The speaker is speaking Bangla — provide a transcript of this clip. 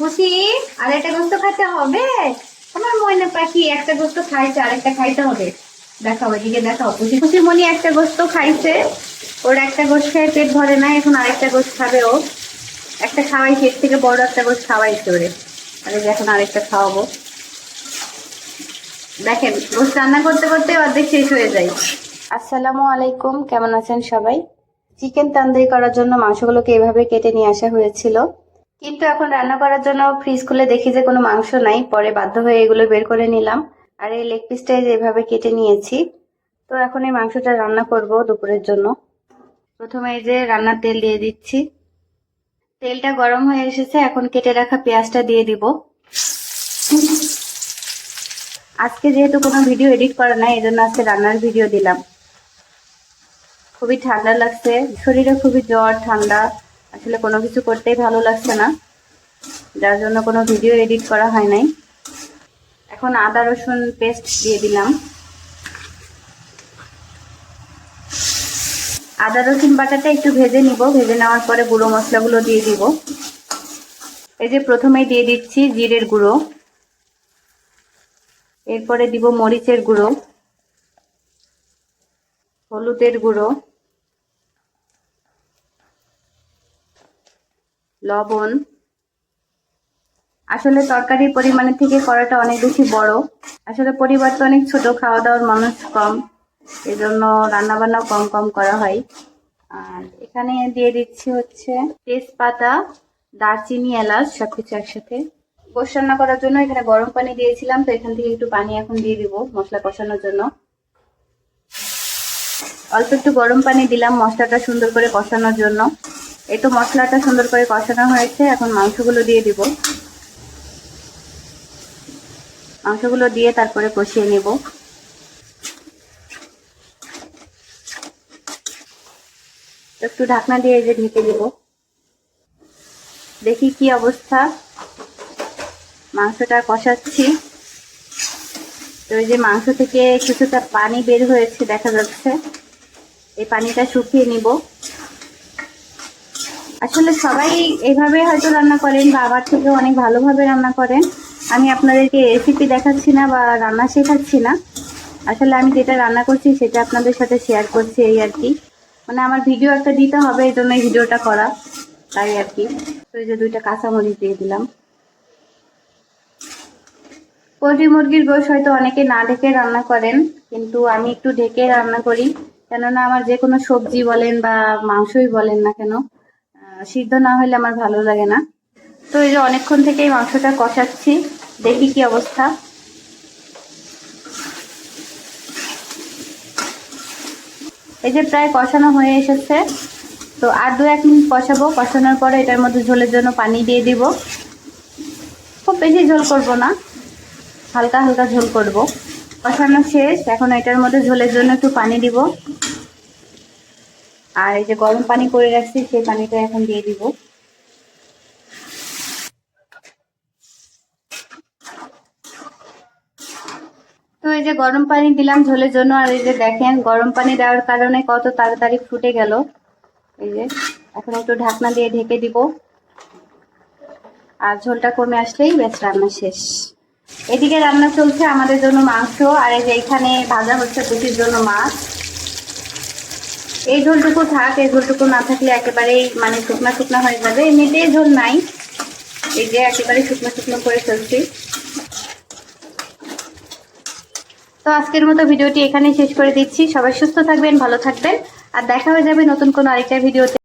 খুশি? আর একটা গোস্ত খাইতে হবে? আমার ময়না পাখি একটা গোস্ত খাইছে আর একটা খাইতে হবে। দেখাও এদিকে দেখাও। খুশি খুশি মনি একটা গোস্ত খাইছে। ওর একটা গোস্ত খেয়ে পেট ভরে না, এখন আরেকটা গোস্ত খাবে ও। একটা খাওয়াইছে এর থেকে বড় একটা গোস্ত খাওয়াইছে ওরে। আর এখন আরেকটা খাওয়াবো। দেখেন, গোস্ত রান্না করতে করতে অর্ধেক শেষ হয়ে যায়। আসসালামু আলাইকুম, কেমন আছেন সবাই? চিকেন তান্দুরি করার জন্য মাংসগুলোকে এভাবে কেটে নিয়ে আসা হয়েছিল। কিন্তু এখন রান্না করার জন্য ফ্রিজ খুলে দেখি যে কোনো মাংস নাই, পরে বাধ্য হয়ে এগুলো বের করে নিলাম। আর এই লেগ পিসটা এভাবে কেটে নিয়েছি, তো এখন এই মাংসটা রান্না করব দুপুরের জন্য। প্রথমে এই যে রান্নার তেল দিয়ে দিচ্ছি। তেলটা গরম হয়ে এসেছে, এখন কেটে রাখা পেঁয়াজটা দিয়ে দিব। আজকে যেহেতু কোনো ভিডিও এডিট করা নাই এই জন্য আজকে রান্নার ভিডিও দিলাম। খুবই ঠান্ডা লাগছে, শরীরে খুবই জ্বর, ঠান্ডা। আসলে কোনো কিছু করতেই ভালো লাগছে না। যার জন্য কোনো ভিডিও এডিট করা হয় নাই। এখন আদা, রসুন পেস্ট দিয়ে দিলাম। আদা, রসুন বাটাটা একটু ভেজে নিব। ভেজে নেওয়ার পরে গুঁড়ো মশলাগুলো দিয়ে দিব। এই যে প্রথমেই দিয়ে দিচ্ছি জিরের গুঁড়ো। এরপরে দিব মরিচের গুঁড়ো। হলুদের গুঁড়ো। লবণ। আসলে তরকারির পরিমাণের থেকে করাটা অনেক বেশি বড়। আসলে পরিবার তো অনেক ছোট খাওয়া দাওয়ার মানুষ কম, এজন্য রান্না বান্না কম কম করা হয়। আর এখানে দিয়ে দিচ্ছি হচ্ছে তেজপাতা, দারচিনি, এলাচ সবকিছু একসাথে। গোশ রান্না করার জন্য এখানে গরম পানি দিয়েছিলাম, তো এখান থেকে একটু পানি এখন দিয়ে দিব মশলা কষানোর জন্য। অল্প একটু গরম পানি দিলাম মশলাটা সুন্দর করে কষানোর জন্য। এই তো মশলাটা সুন্দর করে কষানো হয়েছে, এখন মাংসগুলো দিয়ে দিব। মাংসগুলো দিয়ে তারপরে কষিয়ে নেব। একটু ঢাকনা দিয়ে যে ঢেকে দেব দেখি কি অবস্থা। মাংসটা কষাচ্ছি। তো এই যে মাংস থেকে কিছুটা পানি বের হয়েছে, দেখা যাচ্ছে। এই পানিটা শুকিয়ে নিব। আসলে সবাই এইভাবে হয়তো রান্না করেন বা আমার থেকেও অনেক ভালোভাবে রান্না করেন। আমি আপনাদেরকে রেসিপি দেখাচ্ছি না বা রান্না শেখাচ্ছি না। আসলে আমি যেটা রান্না করছি সেটা আপনাদের সাথে শেয়ার করছি এই আর কি। মানে আমার ভিডিও একটা দিতে হবে, এই জন্য ভিডিওটা করা। তাই আর কি। তো এই যে দুইটা কাঁচামরিচ দিয়ে দিলাম। পোলট্রি মুরগির গোশ হয়তো অনেকে না ঢেকে রান্না করেন, কিন্তু আমি একটু ঢেকে রান্না করি। কেননা আমার যে কোনো সবজি বলেন বা মাংসই বলেন না কেন সিদ্ধ না হলে আমার ভালো লাগে না। তো এই যে অনেকক্ষণ থেকেই মাংসটা কষাচ্ছি, দেখি কি অবস্থা। এই যে প্রায় কষানো হয়ে এসেছে, তো আর দু এক মিনিট কষাবো। কষানোর পরে এটার মধ্যে ঝোলের জন্য পানি দিয়ে দিব। খুব বেশি ঝোল করব না, হালকা হালকা ঝোল করব। কষানো শেষ, এখন এটার মধ্যে ঝোলের জন্য একটু পানি দিব। আর এই যে গরম পানি করে রাখছি, সেই পানিটা এখন দিয়ে দিব। তো এই যে গরম পানি দিলাম ঝোলের জন্য, আর এই যে দেখেন, গরম পানি দেওয়ার কারণে কত তাড়াতাড়ি ফুটে গেল। এই যে, এখন একটু ঢাকনা দিয়ে ঢেকে দিব। আর ঝোলটা কমে আসলেই ব্যাস, রান্না শেষ। এদিকে রান্না চলছে আমাদের জন্য মাংস, আর এই যে এখানে ভাজা হচ্ছে পুটির জন্য মাছ। এই ঝোলটুকু থাক, এই ঝোলটুকু না থাকলে একেবারেই মানে শুকনা শুকনো হয়ে যাবে। এমনিতেই ঝোল নাই। এই যে একেবারে শুকনো শুকনো করে ফেলছি। তো আজকের মতো ভিডিওটি এখানে শেষ করে দিচ্ছি। সবাই সুস্থ থাকবেন, ভালো থাকবেন। আর দেখা হয়ে যাবে নতুন কোনো আরেকটা ভিডিওতে।